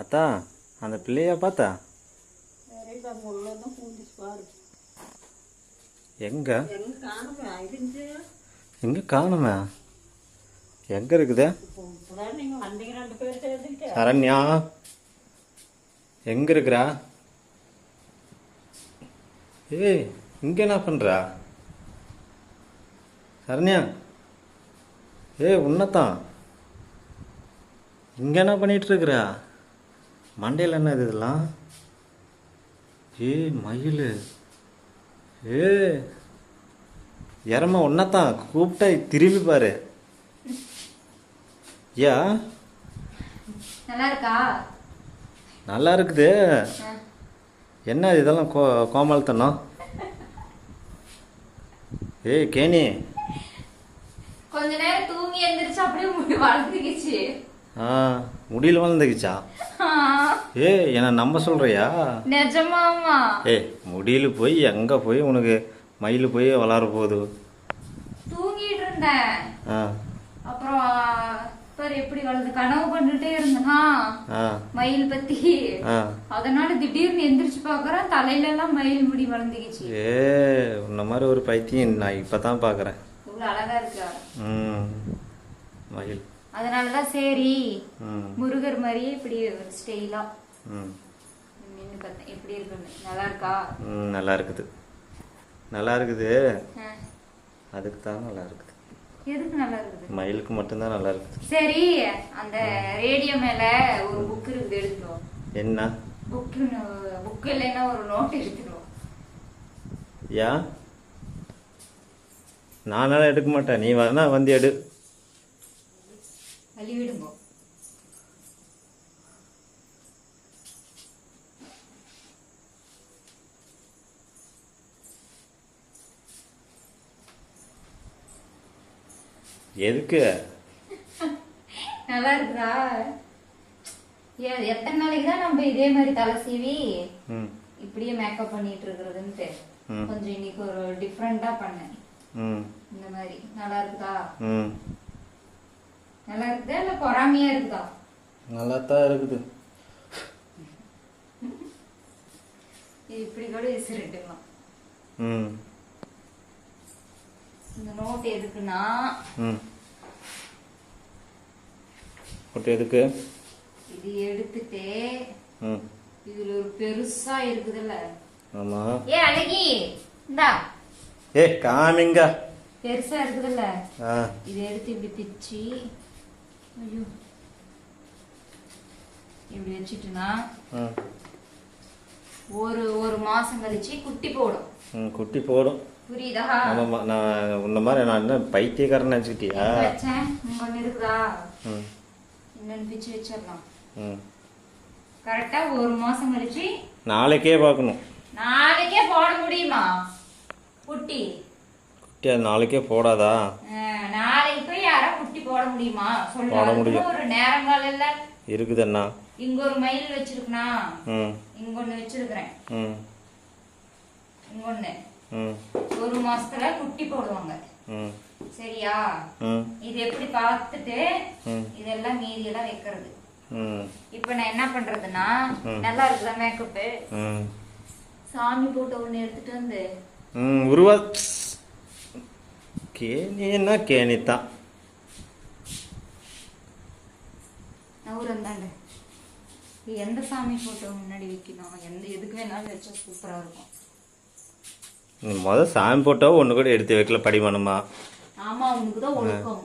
அத்தா அந்த பிள்ளையா பார்த்தா? எங்க? எங்க காணுமே? எங்க இருக்குது? சரண்யா? எங்க இருக்கிறா? ஏய் இங்க என்ன பண்றா? சரண்யா? ஏய் உன்னதான் இங்க என்ன பண்ணிட்டு இருக்கிறா? மண்டையில் என்ன இது இதெல்லாம்? ஏய் மயில். ஏ இறம உன்னதான் கூப்பிட்டா திரும்பி பாரு. யா? நல்லா இருக்கா நல்லா இருக்குது. என்ன இதெல்லாம் கோ கோமல்தனம் ஏய் கேணி. கொஞ்ச நேரம் தூங்கி எந்திரிச்சு அப்படியே வளர்ந்துக்கிச்சு ஆ. முடியல வளர்ந்துக்குச்சா ஏ என்ன நம்ப சொல்றியா? நிஜமாமா ஏய் முடியல போய் எங்கே போய் உனக்கு மயில் போய் வளர போகுது? தூங்கிட்டு இருந்தேன். அப்புறம் பாரு எப்படி வளர்ந்து கனவு பண்ணிட்டே இருந்தேனா. மயில் பத்தி. அதனால திடீர்னு எந்திரிச்சு பாக்குறேன் தலையில எல்லாம் மயில் முடி வளர்ந்துக்கிச்சு. ஏ உன்ன மாதிரி ஒரு பைத்தியம் நான் இப்போ தான் பார்க்குறேன். இவ்வளவு அழகா இருக்கா? ம். மயில். அதனாலதான் சரி முருகர் மாதிரியே இப்படி ஒரு ஸ்டைலா ம். நின்று பார்த்தேன். எப்படி இருக்குன்னு. நல்லா இருக்கா? ம் நல்லா இருக்குது. நல்லா இருக்குது. அதுக்கு தான் நல்லா இருக்குது. எதுக்கு நல்லா இருக்குது? மயிலுக்கு மட்டும்தான் நல்லா இருக்குது. சரி அந்த ரேடியோ மேல ஒரு புக் இருக்குது எடுத்துடும் என்ன? புக்கு புக் இல்லைன்னா ஒரு நோட் எடுத்துடும் ஏன் நானெல்லாம் எடுக்க மாட்டேன். நீ வேணா வந்து எடு. விடுங்க எதுக்கு நல்லா இருக்குதா எத்தனை நாளைக்கு தான் நம்ம இதே மாதிரி தலை சீவி இப்படியே மேக்கப் பண்ணிட்டு இருக்கிறதுன்ட்டு. கொஞ்சம் இன்னைக்கு ஒரு டிஃப்ரெண்டா பண்ணேன் இந்த மாதிரி நல்லா இருக்குதா ம் நல்லா இருக்குதா இல்ல பொறாமையா இருக்குதா? நல்லா தான் இருக்குது இப்படி கூட விசிறிட்டுக்கலாம். ம். இந்த நோட் எதுக்குன்னா ம். ஒட்டு எதுக்கு? இது எடுத்துட்டு ம். இதுல ஒரு பெருசா இருக்குதுல்ல. ஆமாம் ஏ அழகி இந்தா. ஏ காமிங்க. பெருசா இருக்குதுல்ல. இதை எடுத்து இப்படி பிச்சு இப்படி வச்சுட்டுனா ஒரு ஒரு மாசம் கழிச்சு குட்டி போடும். குட்டி போடும். புரியுதா? ஆமாம்மா நான் உன்ன மாதிரி நான் என்ன பைத்தியக்காரன் நினச்சிக்கிட்டியா? வச்சேன் இங்க ஒண்ணு இருக்குதா? பிச்சு வச்சிடலாம். கரெக்டா ஒரு மாசம் கழிச்சு நாளைக்கே பார்க்கணும். நாளைக்கே போட முடியுமா? குட்டி. குட்டி நாளைக்கே போடாதா அஹ், நாளைக்கு போய் யாரா குட்டி போட முடியுமா? சொல்லு. போட முடியும். ஒரு நேரங்கால இல்ல. இருக்குதுண்ணா இங்க ஒரு மயில் வச்சிருக்கனா ம். இங்க ஒண்ணு வச்சிருக்கிறேன். ம். இங்க ஒண்ணு. ம். ஒரு மாசத்துல குட்டி போடுவாங்க. ம். சரியா? ம். இது எப்படி பார்த்துட்டு ம். இதெல்லாம் மீதி எல்லாம் வைக்கிறது. ம். இப்ப நான் என்ன பண்றதுன்னா. நல்லா இருக்குதா மேக்கப்பு ம். சாமி போட்டோ ஒண்ணு எடுத்துட்டு வந்து. ம் உருவா கேணின்னா கேணி தான். நவுரம் தாங்க எந்த சாமி போட்டோ முன்னாடி வைக்கணும்? எந்த எதுக்கு வேணாலும் வச்சா சூப்பரா இருக்கும். மொதல் சாமி போட்டோ ஒன்று கூட எடுத்து வைக்கல படிமனமா? ஆமா உனக்கு தான் ஒழுக்கம்.